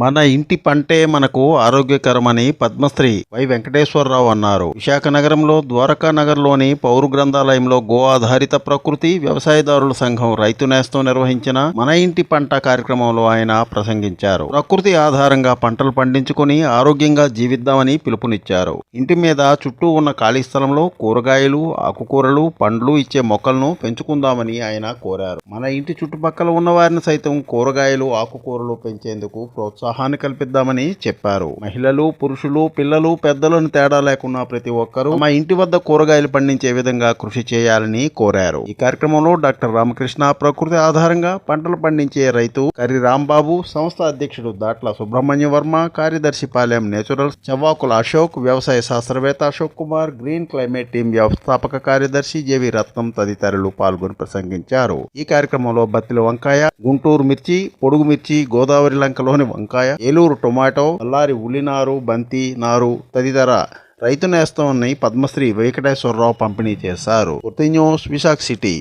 మన ఇంటి పంటే మనకు ఆరోగ్యకరమని పద్మశ్రీ వై వెంకటేశ్వరరావు అన్నారు. విశాఖ నగరంలో ద్వారకా నగర్లోని పౌరు గ్రంథాలయంలో గో ఆధారిత ప్రకృతి వ్యవసాయదారుల సంఘం రైతు నేస్తం నిర్వహించిన మన ఇంటి పంట కార్యక్రమంలో ఆయన ప్రసంగించారు. ప్రకృతి ఆధారంగా పంటలు పండించుకొని ఆరోగ్యంగా జీవిద్దామని పిలుపునిచ్చారు. ఇంటి మీద చుట్టూ ఉన్న ఖాళీ స్థలంలో కూరగాయలు ఆకుకూరలు పండ్లు ఇచ్చే మొక్కలను పెంచుకుందామని ఆయన కోరారు. మన ఇంటి చుట్టుపక్కల ఉన్న వారిని సైతం కూరగాయలు ఆకుకూరలు పెంచేందుకు ఉత్సాహాన్ని కల్పిద్దామని చెప్పారు. మహిళలు పురుషులు పిల్లలు పెద్దలను తేడా లేకుండా ప్రతి ఒక్కరూ మా ఇంటి వద్ద కూరగాయలు పండించే విధంగా కృషి చేయాలని కోరారు. ఈ కార్యక్రమంలో డాక్టర్ రామకృష్ణ ప్రకృతి ఆధారంగా పంటలు పండించే రైతు కరి రాంబాబు సంస్థ అధ్యక్షుడు దాట్ల సుబ్రహ్మణ్య వర్మ కార్యదర్శి పాలెం నేచురల్స్ చవ్వాకుల అశోక్ వ్యవసాయ శాస్త్రవేత్త Ashok Kumar green climate team వ్యవస్థాపక కార్యదర్శి జేవి రత్నం తదితరులు పాల్గొని ప్రసంగించారు. ఈ కార్యక్రమంలో బత్తిల వంకాయ గుంటూరు మిర్చి పొడుగు మిర్చి గోదావరి లంకలోని వంకాయ వంకాయ ఏలూరు టొమాటో అల్లారి ఉల్లినారు బంతి నారు తదితర రైతు నేస్తాన్ని పద్మశ్రీ వెంకటేశ్వరరావు పంపిణీ చేశారు. ఉర్తి న్యూస్ విశాఖ సిటీ.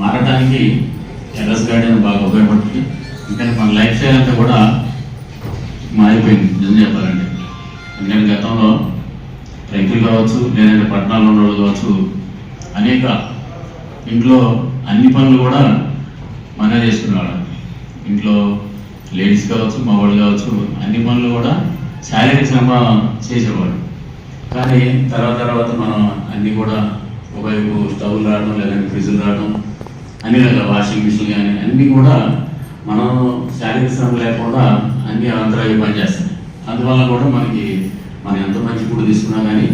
మారడానికి టెర్రస్ గార్డెన్ బాగా ఉపయోగపడుతుంది. ఇంకా మన లైఫ్ స్టైల్ అంతా కూడా మారిపోయింది. నిజం చెప్పాలంటే ఎందుకంటే గతంలో రైతులు కావచ్చు లేదంటే పట్టణాల్లో ఉన్న కావచ్చు అనేక ఇంట్లో అన్ని పనులు కూడా మనమే చేసుకునేవాళ్ళం. ఇంట్లో లేడీస్ కావచ్చు మగవాళ్ళు కావచ్చు అన్ని పనులు కూడా శారీరక శ్రమ చేసేవాడు కానీ తర్వాత తర్వాత మనం అన్నీ కూడా ఒకవైపు స్టవ్లు రావడం లేదంటే ఫ్రిడ్జ్లు రావడం అన్ని రకాల వాషింగ్ మిషన్లు కానీ అన్నీ కూడా మనం శారీరక శ్రమ లేకుండా అన్ని అంతరాయి పనిచేస్తాయి అందువల్ల కూడా మనకి మనం ఎంత మంచి ఫుడ్ తీసుకున్నా కానీ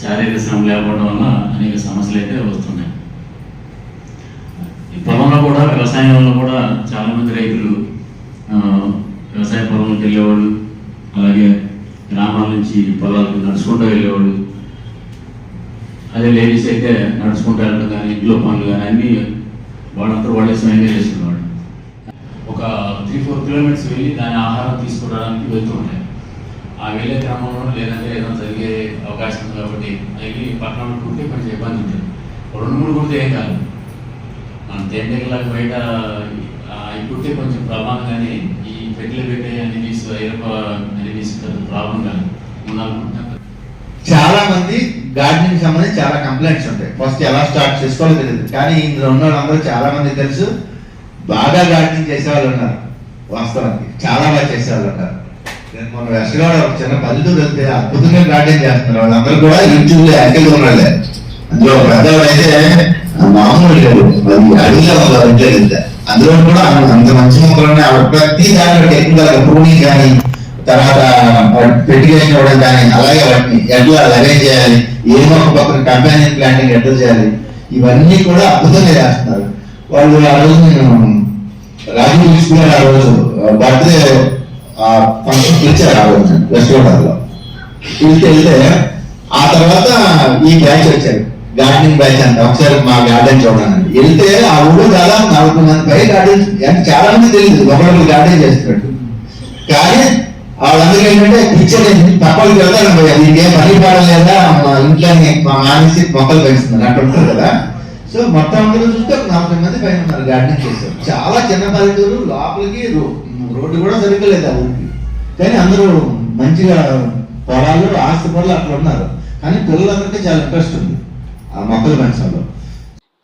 శారీరక శ్రమ లేకపోవడం వల్ల అనేక సమస్యలు అయితే వస్తున్నాయి. పొలంలో కూడా వ్యవసాయంలో కూడా చాలామంది రైతులు వ్యవసాయ పొలంలోకి వెళ్ళేవాళ్ళు అలాగే గ్రామాల నుంచి పొలాలకు నడుచుకుంటూ వెళ్ళేవాళ్ళు అదే లేడీస్ అయితే నడుచుకుంటూ వెళ్ళడం కానీ ఇంట్లో పనులు కానీ అన్నీ వాళ్ళంతా వాళ్ళే స్వయంగా చేసుకునేవాడు ఒక త్రీ ఫోర్ కిలోమీటర్స్ వెళ్ళి దాని ఆహారం తీసుకురావడానికి వెళ్తూ ఉంటాయి. ఆ వెళ్ళే క్రమంలో లేదంటే ఏదైనా జరిగే అవకాశం ఉంది కాబట్టి అవి పట్టణంలో కుడితే కొంచెం ఇబ్బంది ఉంటుంది. రెండు మూడు కుడితే ఏం కాదు. మన తేనెగలకు బయట ఆ, అవి కొంచెం ప్రమాదం కానీ ఈ పెట్టెలు పెట్టే అనిమీస్ ఐరప అనిమీస్ ప్రాబ్లం కాదు. చాలా మంది గార్డెనింగ్ సంబంధించి చాలా కంప్లైంట్స్ ఉంటాయి. ఫస్ట్ ఎలా స్టార్ట్ చేసుకోవాలో తెలియదు. కానీ ఇందులో ఉన్న వాళ్ళందరూ చాలా మంది తెలుసు బాగా గార్డెనింగ్ చేసే వాళ్ళు ఉన్నారు. వాస్తవానికి చాలా బాగా చేసే వాళ్ళు ఉన్నారు. నేను మొన్న వెస్ట్గాడ ఒక చిన్న పల్లెటూరు వెళ్తే అద్భుతంగా గార్డెన్ చేస్తున్నారు. వాళ్ళందరూ కూడా యూట్యూబ్లో యాక్టివ్ ఉన్నాళ్ళే. అందులో పెద్దవాడు అయితే మామూలు లేడు అది అడవిలో ఉన్నారు ఇంట్లో అందులో కూడా అంత మంచి మొక్కలు ఆవిడ ప్రతి దాంట్లో టెక్నికల్ ప్రూనింగ్ కానీ తర్వాత పెట్టుకేషన్ ఇవ్వడం కానీ అలాగే వాటిని ఎట్లా అరేంజ్ చేయాలి ఏ మొక్క పక్కన కంపానియన్ ప్లాంటింగ్ ఎట్లా చేయాలి ఇవన్నీ కూడా అద్భుతంగా చేస్తున్నారు. వాళ్ళు ఆ రోజు నేను రాజీవ్ తీసుకున్నాను ఆ రోజు బర్త్డే ఫంక్షన్ పిలిచారు ఆ రోజు వెస్ట్ గోదావరిలో పిలిచి వెళ్తే ఆ తర్వాత ఈ బ్యాచ్ వచ్చారు. గార్డెనింగ్ బ్యాచ్ అంట. ఒకసారి మా గార్డెన్ చూడండి. వెళ్తే ఆ ఊడు దాదాపు నలభై మంది పై గార్డెన్ అంటే చాలా మంది తెలియదు. ఒకళ్ళు గార్డెన్ చేస్తున్నట్టు కానీ వాళ్ళందరూ ఏంటంటే పిక్చర్ తప్పలు వెళ్తాను పోయా దీనికి పని పాడలేదా మా ఇంట్లో మా మానేసి మొక్కలు పెంచుతున్నారు. అట్లా ఉంటారు కదా. సో మొత్తం అందరూ చూస్తే ఒక నలభై మంది పైన ఉన్నారు గార్డెనింగ్ చేశారు చాలా చిన్న పల్లెటూరు లోపలికి రో- రోడ్డు కూడా సరిగ్గా లేదు ఆ ఊరికి. కానీ అందరూ మంచిగా పొలాలు ఆస్తి పొలాలు అట్లా ఉన్నారు. కానీ పిల్లలందరికీ చాలా ఇంట్రెస్ట్ ఉంది. మొక్కలు పెంచడంలో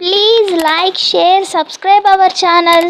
Please like, share, subscribe our channel.